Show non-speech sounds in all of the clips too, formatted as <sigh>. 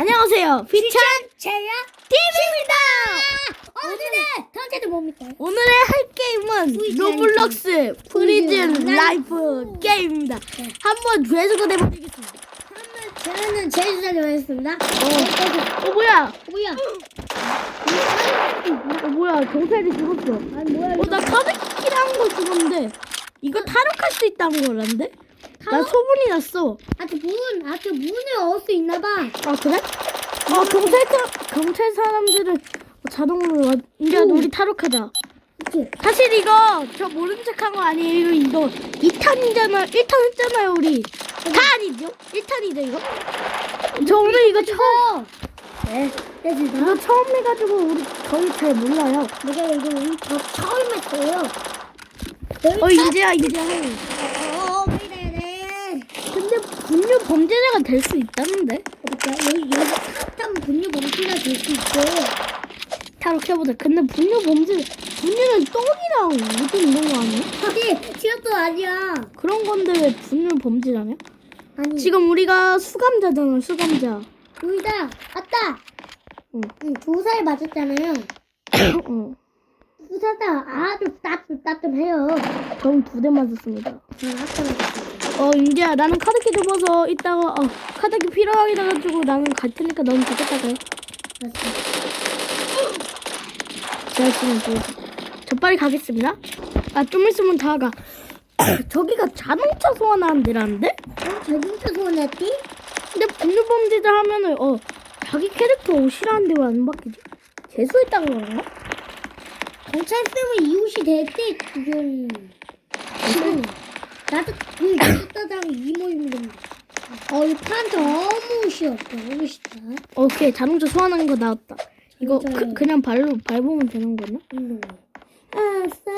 안녕하세요. 피찬 제야 TV입니다. 오늘의 컨텐츠 뭡니까? 오늘의 할 게임은 로블록스 프리즌 라이프. 게임입니다. 네. 한번 죄수가 돼보겠습니다. 그러면 저는 제주도로 하겠습니다. 어, 어 뭐야? 뭐야? 어 뭐야? 경찰이 죽었어. 아니 뭐야? 어나 카드키라는 거 죽었는데 이거 탈옥할 수 있다는 거란데? 나? 소문이 났어. 아직 문, 아직 문을 얻을 수 있나 봐. 아 그래? 어 경찰 사 경찰 사람들은 자동으로 와- 이제 오. 우리 탈옥하자. 사실 이거 저 모른 척한 거 아니에요. 이거 2탄이잖아. 1탄 했잖아요, 우리. 다 아니죠? 1탄이죠, 이거? 저 오늘 이거 처음 네. 제주도. 이거 처음 해 가지고 우리 저희 잘 몰라요. 내가 이거 저 처음 했어요. 어, 이제야 이제야 분류 범죄자가 될 수 있다는데. 그러니까 여기 여기 사탕 분유 범죄가 될 수 있고. 탈옥해 보자. 근데 분류 범죄 분류는 똥이랑 오줌 이런 거 아니야? 아니, 지금도 아니야. 그런 건데 왜 분류 범죄자냐? 아니. 지금 우리가 수감자잖아, 수감자. 여기다. 왔다. 응. 응, 조사에 맞았잖아요. <coughs> 어. 수사다 아주 따뜻 따뜻해요. 저는 두 대 맞았습니다. 전 아까 맞았어요. 어, 인지야, 나는 카드키 접어서 이따가, 어, 카드키 필요하게 돼가지고 나는 갈 테니까 너는. 맞았어요. 제가 지금. 저 빨리 가겠습니다. 아, 좀 있으면 다 가. <coughs> 저기가 자동차 소환하는 데라는데? 어, 자동차 소원했지? 근데 분유범죄자 하면은, 어, 자기 캐릭터 옷이라는데 왜 안 바뀌지? 재수했다는 건가? 경찰쌤은 이웃이 될때 지금 지금 나도 그 나도다랑 이모입니다. 어, 이 판자 너무 싫어. 너무 싫다. 오케이, 자동차 소환하는 거 나왔다. 이거 그, 진짜요? 그냥 발로, 밟으면 되는 거냐? 운동. 아싸.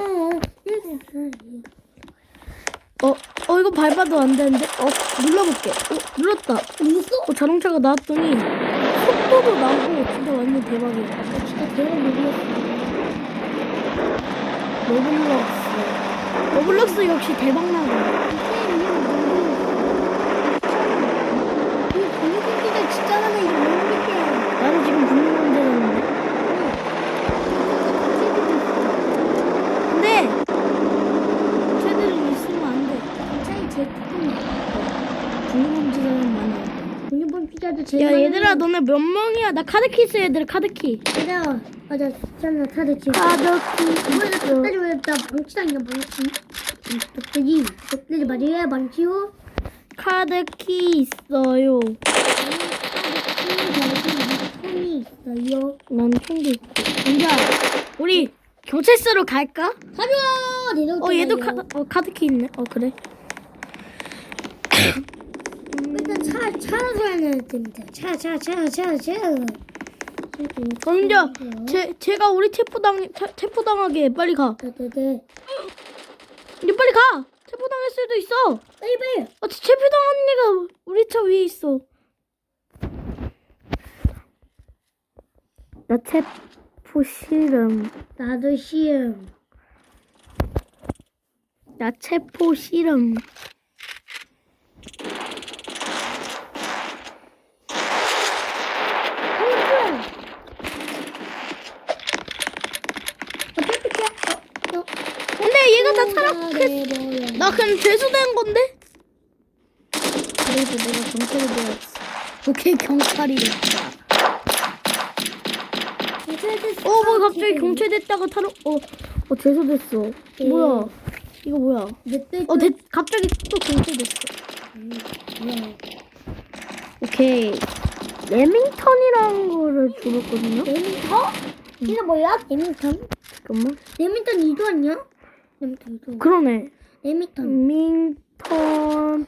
어, 어, 이거 밟아도 안 되는데? 어, 눌러볼게. 어, 눌렀다. 무서? 어, 자동차가 나왔더니 속도도 나고 진짜 완전 대박이야. 진짜 대박 놀이였어. 로블록스. 로블록스 역시 대박나고. 나는 지금 분명 문제였는데. 근데 쟤들이 있으면 안 돼. 경찰이 제일 크구나. 분명 문제는 많아. 분유본 피자도 제일 야 얘들아 너네 몇 명이야? 나 카드키 있어 얘들아 카드키. 얘들아 맞아 카드 치 카드키 뭐야 있어. 덕대지 왜나 방치당이야 방치 덕대지 덕대지 맞아요 방치요 카드 키 있어요. 손이 있어요 난 총도 있고. 인자 우리 경찰서로 갈까? 가자 내려 어 얘도 카드 어 카드 키 있네. 어 그래. 일단 차 차로 소야 됩니다 차차 차 차차 어 인자 제 제가 우리 체포당 체- 체포당하게 빨리 가. 네네네 이제 빨리 가. 체포당할 수도 있어. 빨리 빨리 어 체포당한 애가 우리 차 위에 있어. 나 체포 싫음. 나도 시음 나 체포 싫음. 근데 얘가 다 탈옥했. 나 그냥 죄수된 건데? 그래도 내가 경찰이 되었어. 오케이 경찰이 됐다. 어, 뭐 갑자기 경찰 됐다가 탈옥. 어, 어 죄수됐어. 예. 뭐야? 이거 뭐야? 넷째 어, 됐, 갑자기 또 경찰 됐어. 오케이. 레밍턴이라는 거를 줄었거든요. 레밍턴? 이게 뭐야? 레밍턴? 잠깐만. 레밍턴 이도 아니야? 레밍턴 이도 그러네. 레밍턴 레밍턴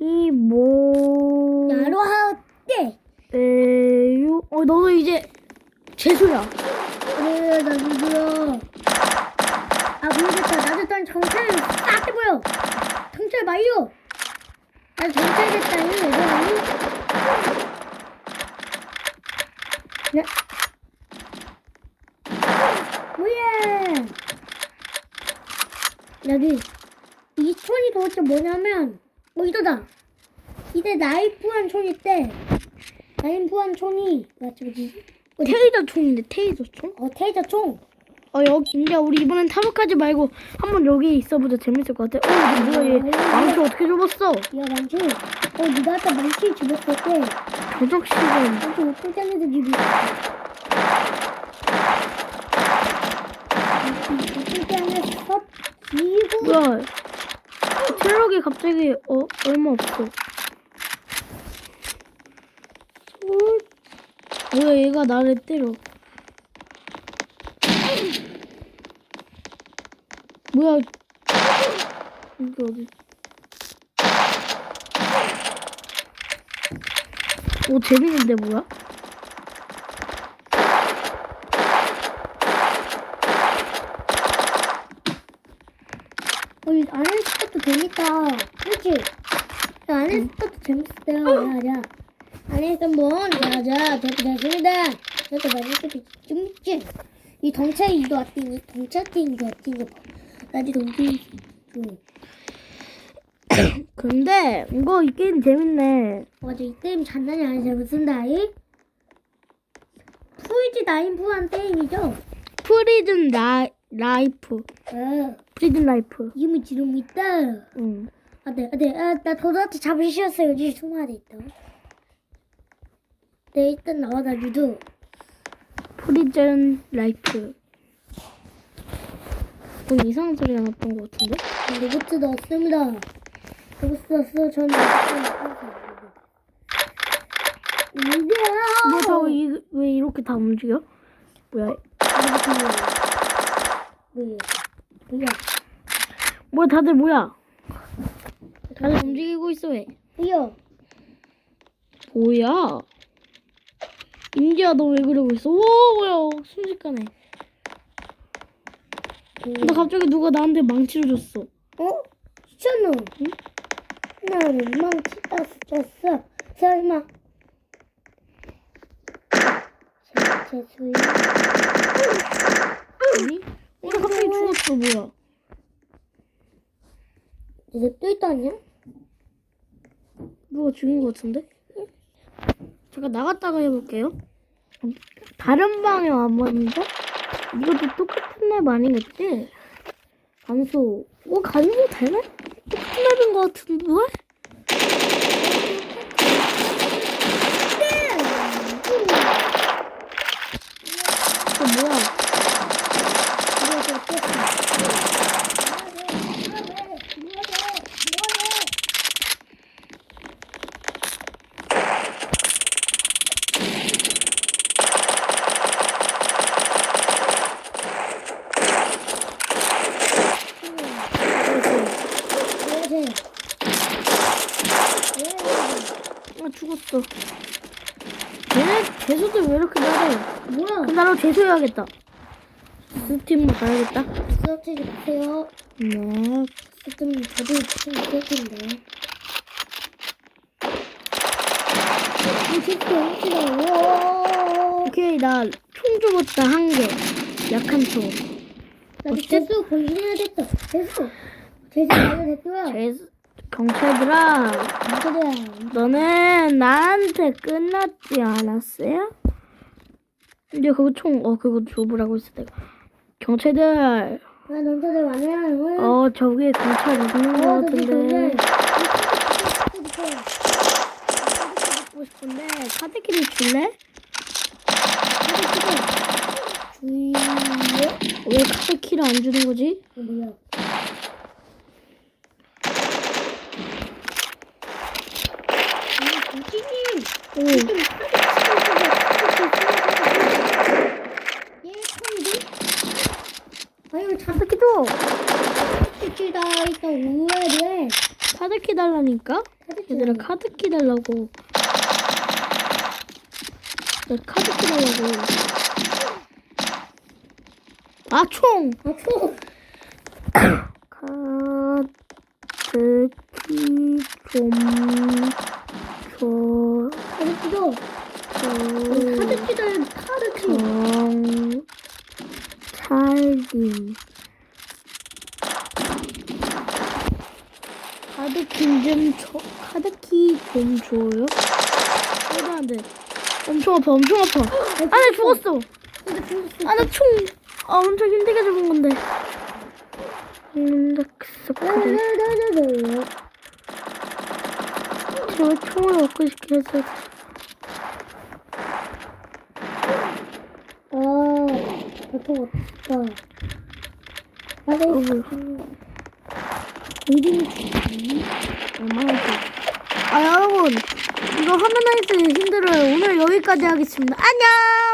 이 뭐? 야로 하대 에요? 어, 너도 이제 재수야. 그래 나 누구야 아 모르겠다 나도 일단 경찰 싹 해보여 경찰 말려 나 경찰 됐다니 얘들아 네. 뭐야 여기 이 총이 도대체 뭐냐면 어 이거다 이제 나이프한 총인데 나인부한 총이 맞지 뭐지? 테이저 총인데 테이저 총? 어 테이저 총. 어 여기 이제 우리 이번엔 타격하지 말고 한번 여기 있어보자 재밌을 것 같아. 어 뭐야 얘 망치 어떻게 접었어? 야 만치. 어 네가 아까 만치 집었을 때 조작 시간. 만치 못 쫓아내도 집이. 지고. 뭐야? 체력이 갑자기 어 얼마 없어. 어? 뭐야 얘가 나를 때려. 뭐야? 이게 어디? 오 재밌는데 뭐야? 어, 이 안에 스타도 재밌다. 야, 안에 스타도 재밌어요. 야, 야. 안에서 뭐, 자, 자, 저렇게 됐습니다. 저렇게 맛있게 찜찜. 이 덩차 이도 왔더니, 덩차 게임도 왔더니, 나도 응. <coughs> 근데 이거 이 게임 재밌네. 맞아, 이 게임 장난이 아니죠. 무슨 나이? 프리즈 나인프한 게임이죠? 프리즌 라, 라이프. 어, 프리즌 라이프. 이름이 지름 있다. 응. 아, 네, 아, 네, 아, 나 도도한테 잠시 쉬었어요. 여기 수마에 있다. 네, 일단 나와, 나 유도. 프리즌 라이프. 뭐 이상한 소리가 났던 것 같은데? 로봇 넣었습니다. 로봇 넣었어. 저는 이게요. 뭐야, 다왜 이- 왜 이렇게 다 움직여? 뭐야, 뭐야? 뭐야? 뭐야, 다들 뭐야? 다들 움직이고 있어, 왜? 뭐야? 뭐야? 인디야, 너 왜 그러고 있어? 오, 뭐야, 순식간에. 나 갑자기 누가 나한테 망치를 줬어. 어? 시천우. 응? 나는 망치 땄어. 설마. 제, 제 수위. 아니? 어, 나 갑자기 죽었어, 뭐야. 이제 또 있다냐? 누가 죽은 것 같은데? 잠깐 나갔다가 해볼게요. 다른 방에 와봤는데? 이것도 똑같은 맵 아니겠지? 간소. 어, 간소 되네? 똑같은 맵인 것 같은데? 이거 뭐야? 아, 죽었어. 얘네 죄수들 왜 이렇게 잘해? 뭐야? 그럼 나랑 죄수해야겠다. 스팀으로 가야겠다. 수업치지 마세요. 네. 지금 저도 지금 있을 텐데. 이 우와. 오케이, 나총 줘봤다, 한 개. 약한 총. 나도 어째- 재수 본신해야 됐다. 재수. 재수 나도 됐고요. 죄수, 경찰들아, 그래야. 너는 나한테 끝났지 않았어요? 이제 그거 총, 어, 그거 줘보라고 했을 때. 경찰들, 나 넘쳐들 많아요. 어, 저기에 경찰 있는 것 어, 저기 같은데. 저기. 먹고 싶은데, 카드키를 줄래? 주의요? 왜 카드키를 안 주는 거지? 어, 뭐야? 음, 김치님. 오, 예, 콩이지? 아유, 참, 카드키도! 새끼다. 일단 우회래. 카드키 달라니까? 얘들아, 카드키 달라고. 나 카드키 달라고. 아, 총! 아, 초. 카드키 좀 줘. 카드키도. 줘. 카드키도 카드키. 정. 찰림. 카드키 좀 줘. 카드키 좀 줘요? 말도 안 돼. 엄청 아파, 엄청 아파. 아, 나 죽었어. 근데 죽었어. 아, 나 총. 아, 엄청 힘들게 잡은 건데. 음, 나 그래. 라라라라라. 제발 총을 얻고 싶게 해서. 아, 배터가 없다. 나도 어 머. 어디 얼마나 아, 여러분. 이거 하면나이스 힘들어요. 오늘 여기까지 하겠습니다. 안녕!